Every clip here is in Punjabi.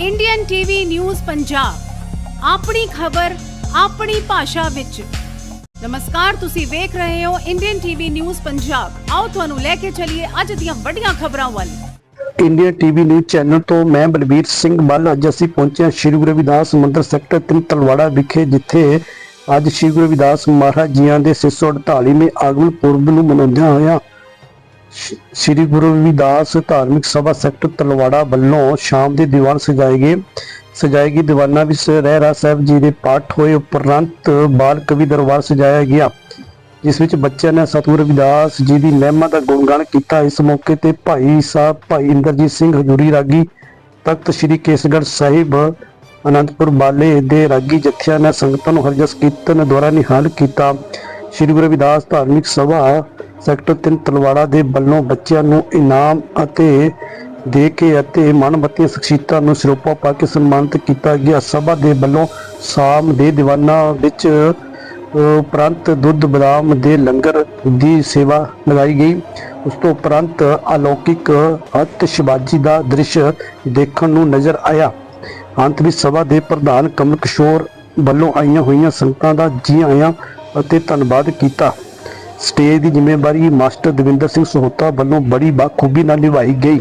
ਇੰਡੀਅਨ ਟੀਵੀ ਨਿਊਜ਼ ਪੰਜਾਬ ਆਪਣੀ ਖਬਰ, ਆਪਣੀ ਭਾਸ਼ਾ ਵਿੱਚ। ਨਮਸਕਾਰ, ਤੁਸੀਂ ਵੇਖ ਰਹੇ ਹੋ ਇੰਡੀਅਨ ਟੀਵੀ ਨਿਊਜ਼ ਪੰਜਾਬ ਆਓ ਤੁਹਾਨੂੰ ਲੈ ਕੇ ਚੱਲੀਏ ਅੱਜ ਦੀਆਂ ਵੱਡੀਆਂ ਖਬਰਾਂ ਵੱਲ। ਇੰਡੀਆ ਟੀਵੀ ਨਿਊਜ਼ ਚੈਨਲ ਤੋਂ ਮੈਂ ਬਲਬੀਰ ਸਿੰਘ ਬੱਲ। ਅੱਜ ਅਸੀਂ ਪਹੁੰਚੇ ਸ਼੍ਰੀ ਗੁਰੂ ਰਵਿਦਾਸ ਮੰਦਿਰ ਸੈਕਟਰ 3 ਤਲਵਾੜਾ ਵਿਖੇ, ਜਿੱਥੇ ਅੱਜ ਸ਼੍ਰੀ ਗੁਰੂ ਰਵਿਦਾਸ ਮਹਾਰਾਜ ਜੀਆਂ ਦੇ 648ਵੇਂ ਆਗਮਨ ਪੁਰਬ ਨੂੰ ਮਨਾਉਂਦਿਆਂ ਹੋਇਆ ਸ਼੍ਰੀ ਗੁਰੂ ਰਵਿਦਾਸ ਧਾਰਮਿਕ ਸਭਾ ਸੈਕਟਰ ਤਲਵਾੜਾ ਵੱਲੋਂ ਸ਼ਾਮ ਦੇ ਦੀਵਾਨ ਸਜਾਏ ਗਏ ਸਜਾਏ ਗਏ ਦੀਵਾਨਾਂ ਵਿੱਚ ਰਹਿਰਾ ਸਾਹਿਬ ਜੀ ਦੇ ਪਾਠ ਹੋਏ ਉਪਰੰਤ ਬਾਲ ਕਵੀ ਦਰਬਾਰ ਸਜਾਇਆ ਗਿਆ, ਜਿਸ ਵਿੱਚ ਬੱਚਿਆਂ ਨੇ ਸਤਿਗੁਰੂ ਰਵਿਦਾਸ ਜੀ ਦੀ ਮਹਿਮਾ ਦਾ ਗੁਣਗਾਨ ਕੀਤਾ। ਇਸ ਮੌਕੇ ਤੇ ਭਾਈ ਸਾਹਿਬ ਭਾਈ ਇੰਦਰਜੀਤ ਸਿੰਘ ਹਜੂਰੀ ਰਾਗੀ, ਤਖਤ ਸ੍ਰੀ ਕੇਸਗੜ੍ਹ ਸਾਹਿਬ, ਅਨੰਦਪੁਰ ਬਾਲੇ ਦੇ ਰਾਗੀ ਜਥਿਆਂ ਨੇ ਸੰਗਤਾਂ ਨੂੰ ਹਰਜਸ ਕੀਰਤਨ ਦੁਆਰਾ ਨਿਹਾਲ ਕੀਤਾ। ਸ੍ਰੀ ਗੁਰੂ ਰਵਿਦਾਸ ਧਾਰਮਿਕ ਸਭਾ ਸੈਕਟਰ 3 ਤਲਵਾੜਾ ਦੇ ਵੱਲੋਂ ਬੱਚਿਆਂ ਨੂੰ ਇਨਾਮ ਅਤੇ ਦੇ ਕੇ ਅਤੇ ਮਨਮਤੀਆਂ ਸ਼ਖਸੀਅਤਾਂ ਨੂੰ ਸਰੋਪਾ ਪਾ ਕੇ ਸਨਮਾਨਿਤ ਕੀਤਾ ਗਿਆ। ਸਭਾ ਦੇ ਵੱਲੋਂ ਸ਼ਾਮ ਦੇ ਦੀਵਾਨਾਂ ਵਿੱਚ ਉਪਰੰਤ ਦੁੱਧ ਬਦਾਮ ਦੇ ਲੰਗਰ ਦੀ ਸੇਵਾ ਲਗਾਈ ਗਈ। ਉਸ ਤੋਂ ਉਪਰੰਤ ਅਲੌਕਿਕ ਅਤਿਸ਼ਬਾਜੀ ਦਾ ਦ੍ਰਿਸ਼ ਦੇਖਣ ਨੂੰ ਨਜ਼ਰ ਆਇਆ। ਅੰਤ ਵਿੱਚ ਸਭਾ ਦੇ ਪ੍ਰਧਾਨ ਕਮਲ ਕਿਸ਼ੋਰ ਵੱਲੋਂ ਆਈਆਂ ਹੋਈਆਂ ਸੰਗਤਾਂ ਦਾ ਜੀ ਆਇਆਂ ਅਤੇ ਧੰਨਵਾਦ ਕੀਤਾ। ਸਟੇਜ ਦੀ ਜ਼ਿੰਮੇਵਾਰੀ ਮਾਸਟਰ ਦਵਿੰਦਰ ਸਿੰਘ ਸਹੋਤਾ ਵੱਲੋਂ ਬੜੀ ਬਾਖੂਬੀ ਨਾਲ ਨਿਭਾਈ ਗਈ।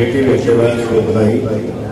ਬੇਟੀ ਵੇਖੇ ਹੋਇਆ ਸ਼ਲੋਕ ਦਾ ਹੀ नाम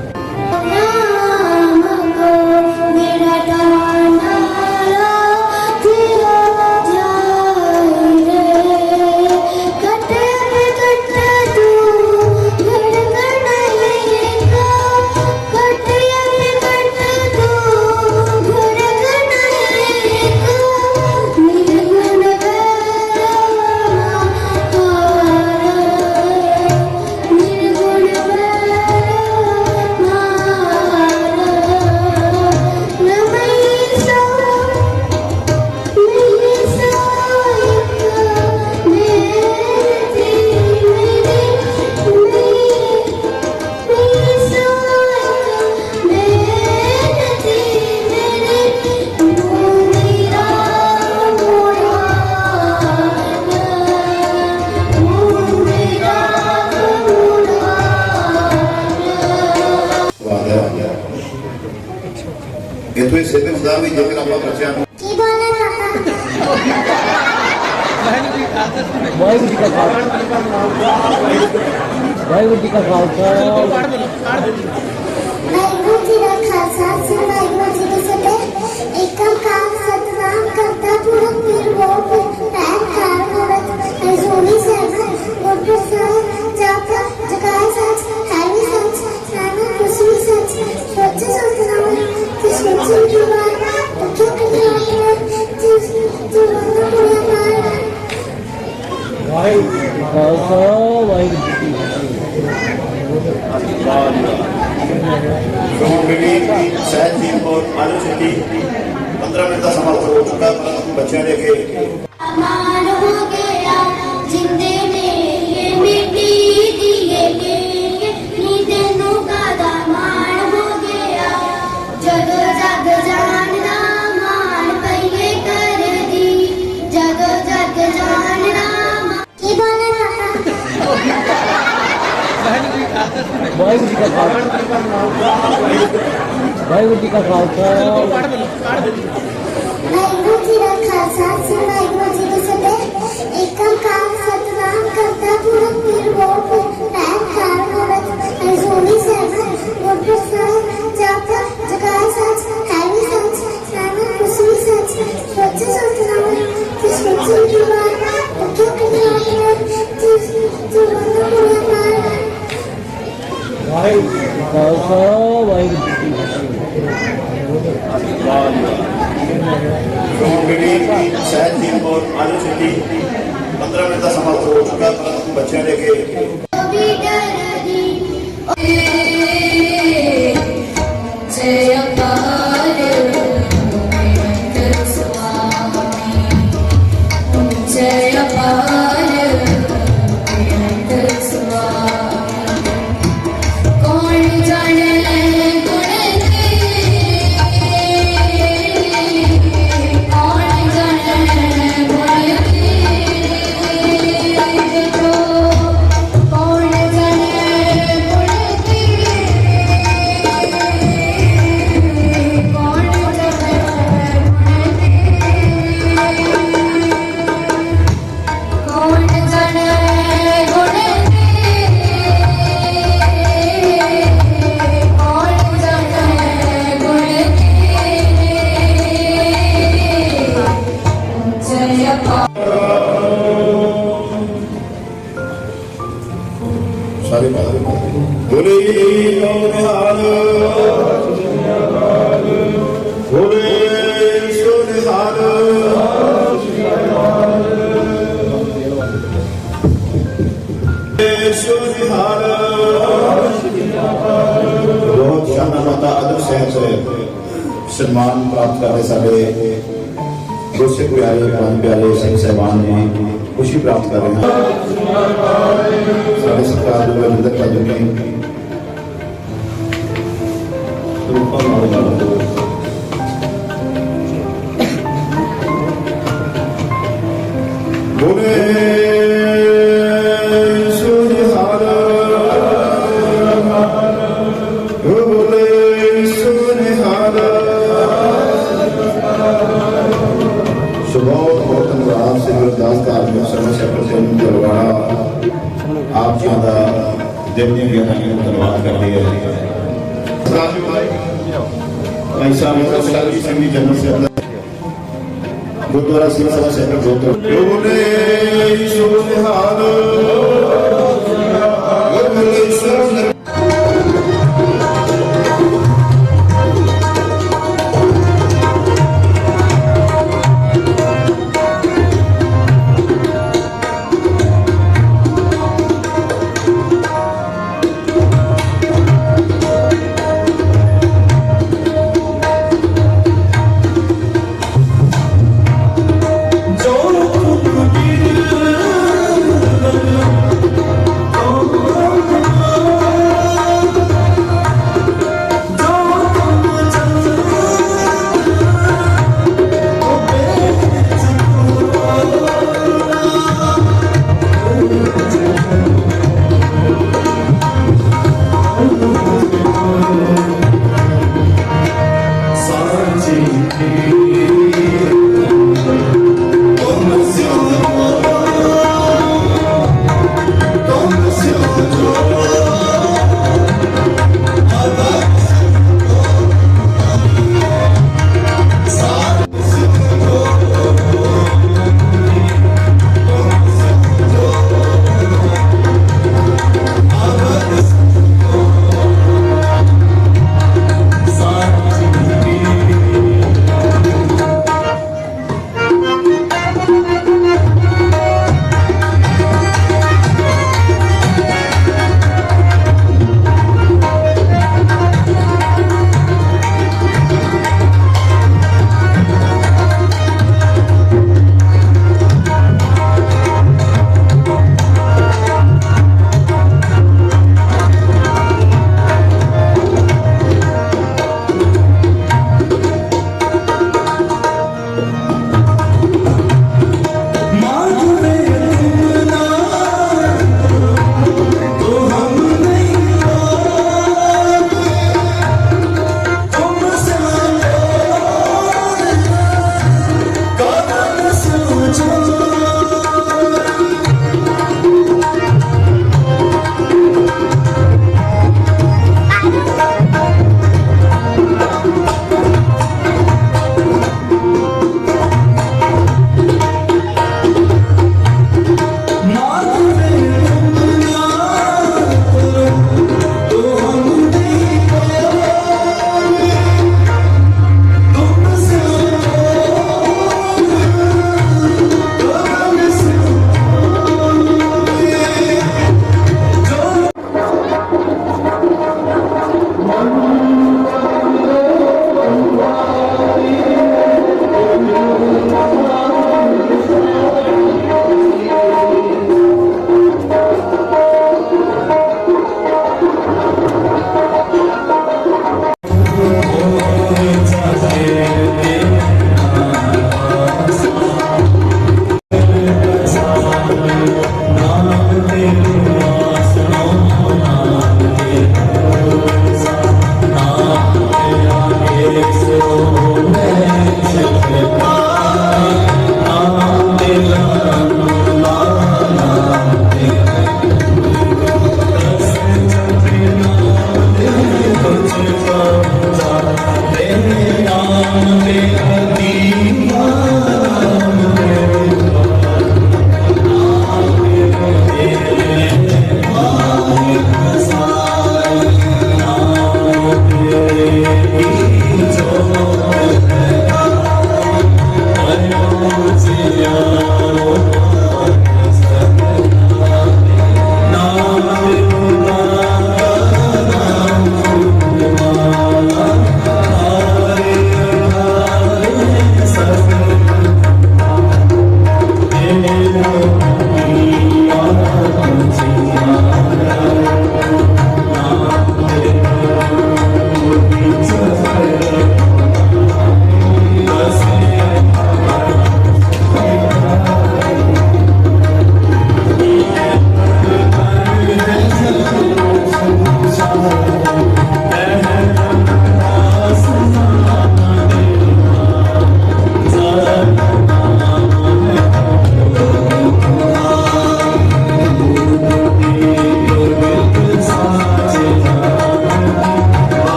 ਹੁੰਦਾ ਵੀ ਜੇਕਰ ਆਪਾਂ ਬੱਚਿਆਂ ਨੂੰ ਕੀ ਬੋਲੇ ਪਾਪਾ? ਵਾਹਿਗੁਰੂ ਜੀ ਕਾ ਖਾਲਸਾ। ਵਾਹਿਗੁਰੂ ਜੀ ਕਾ ਖਾਲਸਾ। ਵਾਹਿਗੁਰੂ ਜੀ ਕਾ ਖਾਲਸਾ ਵਾਹਿਗੁਰੂ ਜੀ ਕਾ ਖਾਲਸਾ ਵਾਹਿਗੁਰੂ ਜੀ ਦਾ ਖਾਲਸਾ ਸ੍ਰੀ ਵਾਹਿਗੁਰੂ ਜੀ ਕੀ ਫਤਿਹ ਏਕਮ ਕਾਰ ਸਤਨਾਮ ਕਰਤਾ ਪੁਰਖ ਨਿਰਭਉ ਪੈਰ ਕਾਰ ਮੂਰਤ ਅਜੂਨੀ ਸਹਿਬ ਗੁਰ ਸਾਹਿਬ ਜਪ ਜਗਾਇ ਸੱਚ ਹੈ ਵੀ ਸੱਚ ਨਾਮ ਕੁਸਮੀ ਸੱਚ ਸੱਚ ਸਤਨਾਮ ਕਿਸ ਸੱਚ ਕੀ ਬਾਤ ਕਿਉਂ ਕਰਿਆ ਜਿਸ ਜੀਵਨ ਪੁਰਿਆ ਮਾਰ ਵਾਹਿਗੁਰੂ ਜੀ ਕਾ ਖਾਲਸਾ, ਵਾਹਿਗੁਰੂ ਜੀ ਕੀ ਫਤਿਹ। ਸ਼ੋਭਾ ਬੇਬੀ ਸਹਿਜਦੀਪ 15 ਮਿੰਟ ਦਾ ਸਮਾਂ ਹੋ ਚੁੱਕਾ ਬੱਚਿਆਂ ਦੇ ਅੱਗੇ ਬੋਲੇ ਸੋ ਨਿਹਾਲ ਬਹੁਤ ਸ਼ਾਨਾ ਮਾਤਾ ਅਦਰ ਸਹਿਬ ਸਨਮਾਨ ਪ੍ਰਾਪਤ ਕਰਦੇ ਸਾਡੇ ਗੁਰਸੇ ਪਿਆਰੇ ਪ੍ਰਾਨ ਪਿਆਰੇ ਸਿੰਘ ਸਹਿਬਾਨ ਨੇ ਖੁਸ਼ੀ ਪ੍ਰਾਪਤ ਕਰ ਰਹੇ ਹਨ ਸਾਡੇ ਸਰਕਾਰ ਦੇ ਵੱਲੋਂ ਨਿਰਦਕ ਆਪ ਦਾ ਦਿਲ ਦੀਆਂ ਗਹਿਰਾਈਆਂ ਨੂੰ ਧੰਨਵਾਦ ਕਰਦੇ ਹਾਂ। Bhai Sahib Mera Singh ji, general secretary. Gurdwara Singh Sabha sector ਗੋਤਰ ਬੋਲੇ ਸੋ ਨਿਹਾਲ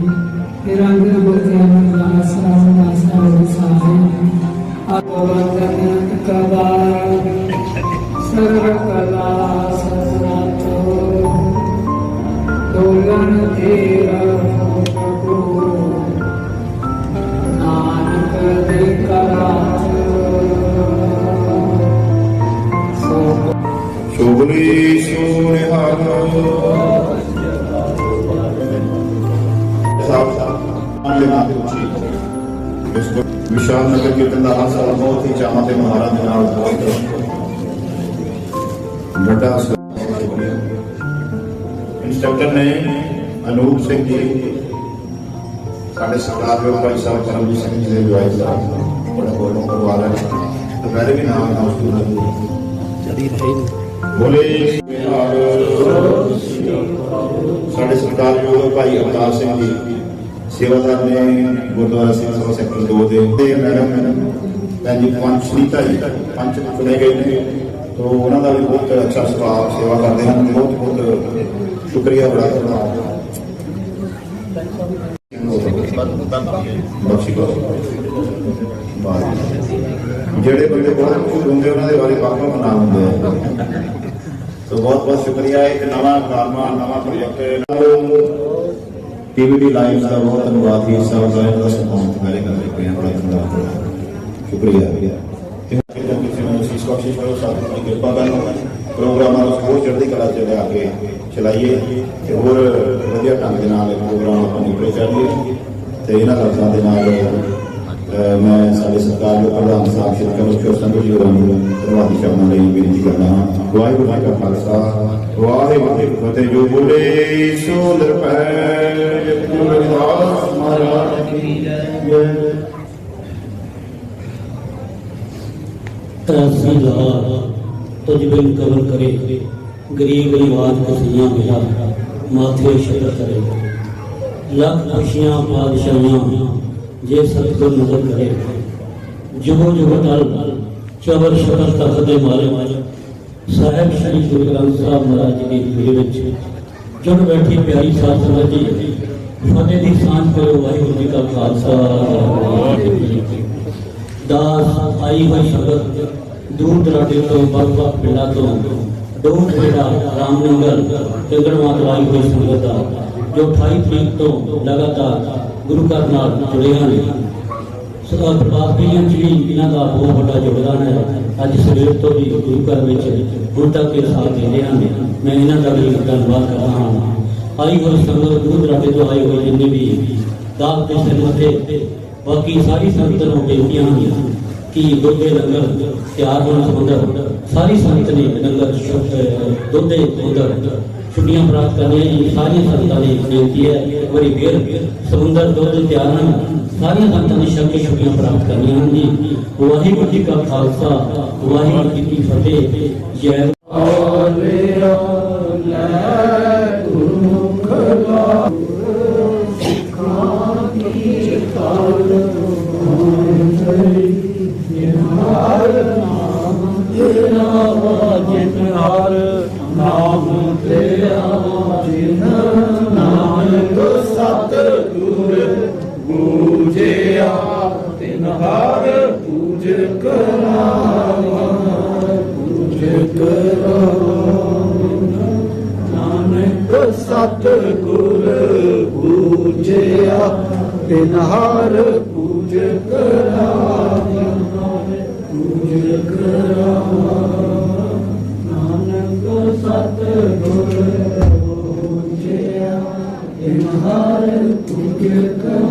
ਧਿਆਏ ਤੇਰਾ ਅੰਗਰ ਮੁਕਤੀ ਅਮਰਦਾਸ ਰਾਮਦਾਸ ਰਾਮ ਸਹਾਇ ਆਗਵੰਦਨ ਕਬਾਰ ਸਰਵ ਕੀਰਤਨ ਬਹੁਤ ਹੀ ਚਾਵਾਂ ਤੇ ਮਹਾਰਾਂ ਦੇ ਨਾਲ ਬਹੁਤ ਵੱਡਾ ਇੰਸਟ੍ਰਕਟਰ ਨੇ ਅਨੂਪ ਸਿੰਘ ਜੀ, ਸਾਡੇ ਸਰਦਾਰ ਦੇ ਭਾਈ ਸਾਹਿਬ, ਕਰਮਜੀਤ ਸਿੰਘ ਜੀ ਦੇ ਜਵਾਈ ਸਾਹਿਬ, ਬੜਾ ਬੋਲੋ ਕਰਵਾ ਰਹੇ ਦੁਪਹਿਰੇ ਵੀ ਨਾਮ ਨਾਲ ਸਟੂਡੈਂਟ ਬੋਲੇ ਸਾਡੇ ਸਰਕਾਰਯੋਗ ਭਾਈ ਅਵਤਾਰ ਸਿੰਘ ਜੀ, ਸੇਵਾਦਾਰ ਨੇ ਗੁਰਦੁਆਰਾ ਸਿੰਘ ਸਭਾ ਸੈਕਟਰ 2 ਦੇ। ਮੈਡਮ ਭੈਣ ਜੀ ਪੰਚ ਸੁਨੀਤਾ ਜੀ ਪੰਚ ਚੁਣੇ ਗਏ ਨੇ। ਤੋਂ ਉਹਨਾਂ ਦਾ ਵੀ ਬਹੁਤ ਅੱਛਾ ਸੁਭਾਅ ਸੇਵਾ ਕਰਦੇ ਹਨ। ਬਹੁਤ ਬਹੁਤ ਸ਼ੁਕਰੀਆ ਬੜਾ ਧੰਨਵਾਦ ਬਖਸ਼ੀ ਕਰੋ ਵਾਹਿਗੁਰੂ। ਜਿਹੜੇ ਬੰਦੇ ਬਹੁਤ ਮਸ਼ਹੂਰ ਹੁੰਦੇ, ਉਹਨਾਂ ਦੇ ਬਾਰੇ ਵਾਕਾ ਨਾਮ ਹੁੰਦੇ ਆ ਸੋ ਬਹੁਤ ਬਹੁਤ ਸ਼ੁਕਰੀਆ। ਇੱਕ ਨਵਾਂ ਕਾਰਮਾ, ਨਵਾਂ ਪ੍ਰੋਜੈਕਟ ਟੀਵੀਡੀ ਲਾਈਵ ਦਾ ਬਹੁਤ ਧੰਨਵਾਦ ਜੀ। ਸਭ ਦਾ ਸਪੋਰਟ ਕਰੇ ਕਰਦੇ ਪਏ ਬੜਾ ਧੰਨਵਾਦ। ਸ਼ੁਕਰੀਆ ਤੇ ਕਿਸੇ ਨੂੰ ਅਸੀਸ ਬਖਸ਼ਿਸ਼ ਕਰੋ ਸਾਥ ਦੀ ਕਿਰਪਾ ਕਰੋ ਪ੍ਰੋਗਰਾਮਾਂ ਨੂੰ ਹੋਰ ਚੜ੍ਹਦੀ ਕਲਾ ਚ ਲਿਆ ਕੇ ਚਲਾਈਏ ਤੇ ਹੋਰ ਵਧੀਆ ਢੰਗ ਦੇ ਨਾਲ ਇਹ ਪ੍ਰੋਗਰਾਮ ਆਪਾਂ ਨਿਕਲੇ ਚੱਲੀਏ ਤੇ ਇਹਨਾਂ ਲਫ਼ਜ਼ਾਂ ਦੇ ਨਾਲ ਮੈਂ ਸਾਡੇ ਸਰਕਾਰ ਦੇ ਪ੍ਰਧਾਨ ਸਾਹਿਬ ਸ਼੍ਰੀ ਕਮਿਸ਼ਨਰ ਸੰਧੂ ਜੀ ਹੋਰਾਂ ਨੂੰ ਧੰਨਵਾਦੀ ਸ਼ਬਦਾਂ ਲਈ ਬੇਨਤੀ ਕਰਦਾ ਹਾਂ ਵਾਹਿਗੁਰੂ ਜੀ ਕਾ ਖਾਲਸਾ ਵਾਹਿਗੁਰੂ ਜੀ ਫਤਿਹ ਜੋ ਬੋਲੇ ਸੋ ਨਿਰਭੈ ਗੁਰੂ ਰਵਿਦਾਸ ਮਹਾਰਾਜ ਕੀ ਜੈ ਤਹਿਸੀਲਦਾਰ ਤੁਝ ਬਿਨ ਕਵਰ ਕਰੇ ਗਰੀਬ ਨਿਵਾਜ ਕਸੀਆਂ ਮਿਲਾ ਮਾਥੇ ਸ਼ਕਰ ਕਰੇ ਲੱਖ ਖੁਸ਼ੀਆਂ ਪਾਦਸ਼ਾਹਾਂ ਜੇ ਸਤਿਗੁਰ ਨਜ਼ਰ ਕਰੇ ਜੁਗੋ ਜੁਗੋ ਤਲ ਚਵਰ ਸ਼ਕਰ ਤਖਤ ਦੇ ਮਾਰੇ ਸਾਹਿਬ ਸ੍ਰੀ ਗੁਰੂ ਗ੍ਰੰਥ ਸਾਹਿਬ ਮਹਾਰਾਜ ਜੀ ਦੀ ਭੀੜ ਵਿੱਚ ਜੁੜ ਬੈਠੀ ਪਿਆਰੀ ਸਾਧ ਸੰਗਤ ਜੀ ਫਤਿਹ ਦੀ ਸਾਂਝ ਕਰੋ ਵਾਹਿਗੁਰੂ ਜੀ ਕਾ ਖਾਲਸਾ ਵਾਹਿਗੁਰੂ ਜੀ ਕੀ ਫਤਿਹ। ਦਾਸ ਆਈ ਹੋਈ ਸੰਗਤ ਦੂਰ ਦਰਾਡੇ ਤੋਂ ਵੱਖ-ਵੱਖ ਪਿੰਡਾਂ ਤੋਂ ਡੋਮ ਖੇੜਾ ਰਾਮਨਗਰ ਚੰਦਰਮਾਤ ਆਈ ਹੋਈ ਸੰਗਤ ਦਾ, ਜੋ 28 ਤਰੀਕ ਤੋਂ ਲਗਾਤਾਰ ਗੁਰੂ ਘਰ ਨਾਲ ਜੁੜੇ ਹਨ ਸਦਾ ਪ੍ਰਾਪਤੀਆਂ ਚ ਵੀ ਇਹਨਾਂ ਦਾ ਬਹੁਤ ਵੱਡਾ ਯੋਗਦਾਨ ਹੈ। ਅੱਜ ਸਵੇਰ ਤੋਂ ਵੀ ਗੁਰੂ ਘਰ ਵਿੱਚ ਹੁਣ ਤੱਕ ਇਹ ਸਾਥ ਦੇ ਰਹੇ ਹਨ। ਮੈਂ ਇਹਨਾਂ ਦਾ ਵੀ ਧੰਨਵਾਦ ਕਰਦਾ ਹਾਂ। ਆਈ ਹੋਈ ਸੰਗਤ ਦੂਰ ਦਰਾਡੇ ਤੋਂ ਆਏ ਹੋਏ ਜਿੰਨੇ ਵੀ ਦਾਤ ਦੇ ਸਿਰ ਤੇ ਬਾਕੀ ਸਾਰੀ ਸੰਗਤ ਨੂੰ ਬੇਨਤੀਆਂ ਹਨ। ਕਿ ਦੁੱਧ ਲੰਗਰ, ਤਿਆਰ ਹੋਣ ਸੰਬੰਧ ਸਾਰੀ ਸੰਗਤ ਨੇ ਲੰਗਰ ਛੁ- ਅਹ ਛੁੱਟੀਆਂ ਪ੍ਰਾਪਤ ਕਰਨੀਆਂ ਜੀ। ਸਾਰੀਆਂ ਸੰਗਤਾਂ ਨੇ ਬੇਨਤੀ ਹੈ, ਇੱਕ ਵਾਰੀ ਫੇਰ ਸਮੁੰਦਰ ਦੁੱਧ ਤਿਆਰ ਹਨ ਸਾਰੀਆਂ ਸੰਗਤਾਂ ਨੇ ਸ਼ਬਦ ਛੁੱਟੀਆਂ ਪ੍ਰਾਪਤ ਕਰਨੀਆਂ ਹਨ ਜੀ। ਵਾਹਿਗੁਰੂ ਜੀ ਕਾ ਖਾਲਸਾ, ਵਾਹਿਗੁਰੂ ਜੀ ਕੀ ਫਤਿਹ। ਜੈ ਤਿਨ ਪੂਜ ਕਰਾਇਆ ਪੂਜ ਕਰਾਇਆ ਨਾਨਕ ਸਤਿਗੁਰ ਪੂਜਿਆ ਤਿਨ ਹਰ ਪੂਜ ਕਰਾਇਆ